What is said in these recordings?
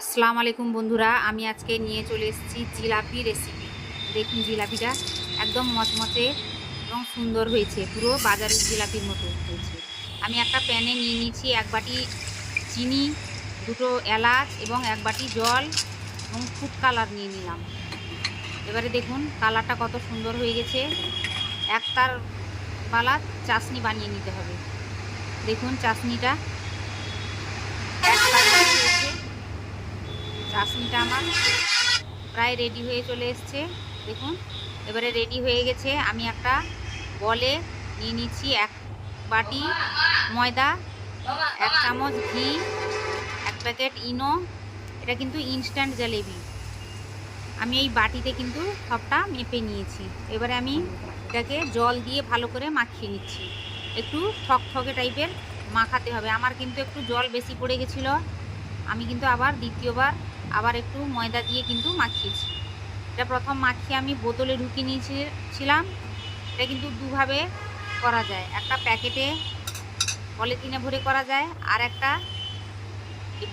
আসসালামু আলাইকুম বন্ধুরা, আমি আজকে নিয়ে চলে এসেছি জিলাপি রেসিপি দেখুন জিলাপিটা একদম মচমচে এবং সুন্দর হয়েছে, পুরো বাজারের জিলাপির মতো হয়েছে। আমি একটা প্যানে নিয়ে নিয়েছি এক বাটি চিনি, দুটো এলাচ এবং এক বাটি জল এবং ফুড কালার নিয়ে নিলাম। এবারে দেখুন কালারটা কত সুন্দর হয়ে গেছে। একটার পালা চাশনি বানিয়ে নিতে হবে। দেখুন চাশনিটা এক কালার হয়েছে চাশনিটা আমার প্রায় রেডি হয়ে চলে এসছে। দেখুন, এবারে রেডি হয়ে গেছে। আমি একটা বলে নিয়ে নিচ্ছি এক বাটি ময়দা, এক চামচ ঘি, এক প্যাকেট ইনো। এটা কিন্তু ইনস্ট্যান্ট জলেবি আমি এই বাটিতে কিন্তু সবটা মেপে নিয়েছি। এবারে আমি এটাকে জল দিয়ে ভালো করে মাখিয়ে নিচ্ছি। একটু ঠকঠকে টাইপের মাখাতে হবে। আমার কিন্তু একটু জল বেশি পড়ে গেছিল। আমি কিন্তু আবার দ্বিতীয়বার আবার একটু ময়দা দিয়ে কিন্তু মাখিয়েছি। এটা প্রথম মাখিয়ে আমি বোতলে ঢুকিয়ে নিয়েছিলাম। এটা কিন্তু দুভাবে করা যায়। একটা প্যাকেটে পলিথিনে ভরে করা যায় আর একটা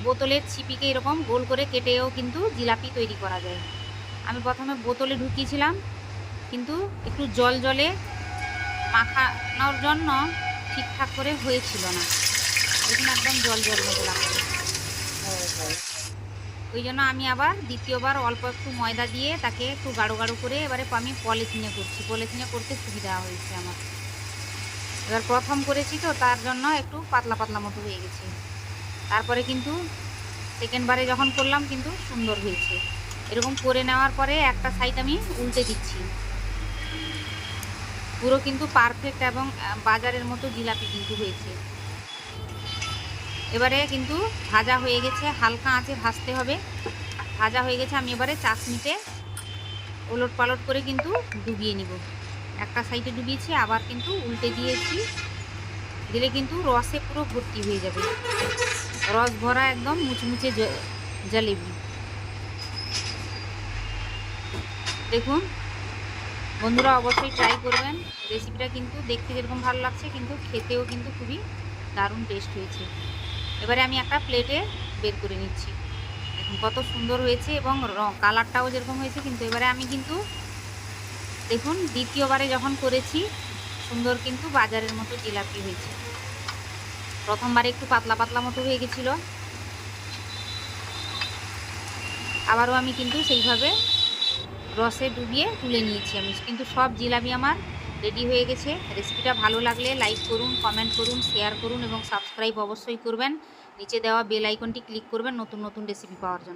বোতলের ছিপিকে এরকম গোল করে কেটেও কিন্তু জিলাপি তৈরি করা যায়। আমি প্রথমে বোতলে ঢুকিয়েছিলাম, কিন্তু একটু জল জলে মাখানোর জন্য ঠিকঠাক করে হয়েছিল না। দেখুন একদম জল জল মতো লাগছে ওই জন্য আমি আবার দ্বিতীয়বার অল্প একটু ময়দা দিয়ে তাকে একটু গাঢ় গাঢ় করে এবারে আমি পলিথিনে করছি। পলিথিনে করতে সুবিধা হয়েছে আমার। এবার প্রথম করেছি তো, তার জন্য একটু পাতলা পাতলা মতো হয়ে গেছে। তারপরে কিন্তু সেকেন্ডবারে যখন করলাম কিন্তু সুন্দর হয়েছে। এরকম করে নেওয়ার পরে একটা সাইড আমি উল্টে দিচ্ছি। পুরো কিন্তু পারফেক্ট এবং বাজারের মতো জিলাপি কিন্তু হয়েছে। এবারে কিন্তু ভাজা হয়ে গেছে, হালকা আঁচে ভাজতে হবে। ভাজা হয়ে গেছে, আমি এবারে চাশনিতে ওলট পালট করে কিন্তু ডুবিয়ে নিব। একটা সাইডে ডুবিয়েছি, আবার কিন্তু উল্টে দিয়েছি। দিলে কিন্তু রসে পুরো ভর্তি হয়ে যাবে। রস ভরা একদম মুচমুচে জলেবি। দেখুন, বন্ধুরা অবশ্যই ট্রাই করবেন। রেসিপিটা কিন্তু দেখতে যেরকম ভালো লাগছে, কিন্তু খেতেও কিন্তু খুবই দারুণ টেস্ট হয়েছে। এবারে আমি একটা প্লেটে বের করে নিচ্ছি। দেখুন কত সুন্দর হয়েছে এবং কালারটাও যেরকম হয়েছে, কিন্তু এবারে আমি কিন্তু দেখুন দ্বিতীয়বারে যখন করেছি, সুন্দর কিন্তু বাজারের মতো জিলাপি হয়েছে। প্রথমবারে একটু পাতলা পাতলা মতো হয়ে গেছিল। আবারও আমি কিন্তু সেইভাবে রসে ডুবিয়ে তুলে নিয়েছি আমি। কিন্তু সব জিলাপি আমার রেডি হয়ে গেছে। রেসিপিটা ভালো লাগলে লাইক করুন কমেন্ট করুন শেয়ার করুন এবং সাবস্ক্রাইব অবশ্যই করবেন। নিচে দেওয়া বেল আইকনটি ক্লিক করবেন নতুন নতুন রেসিপি পাওয়ার জন্য।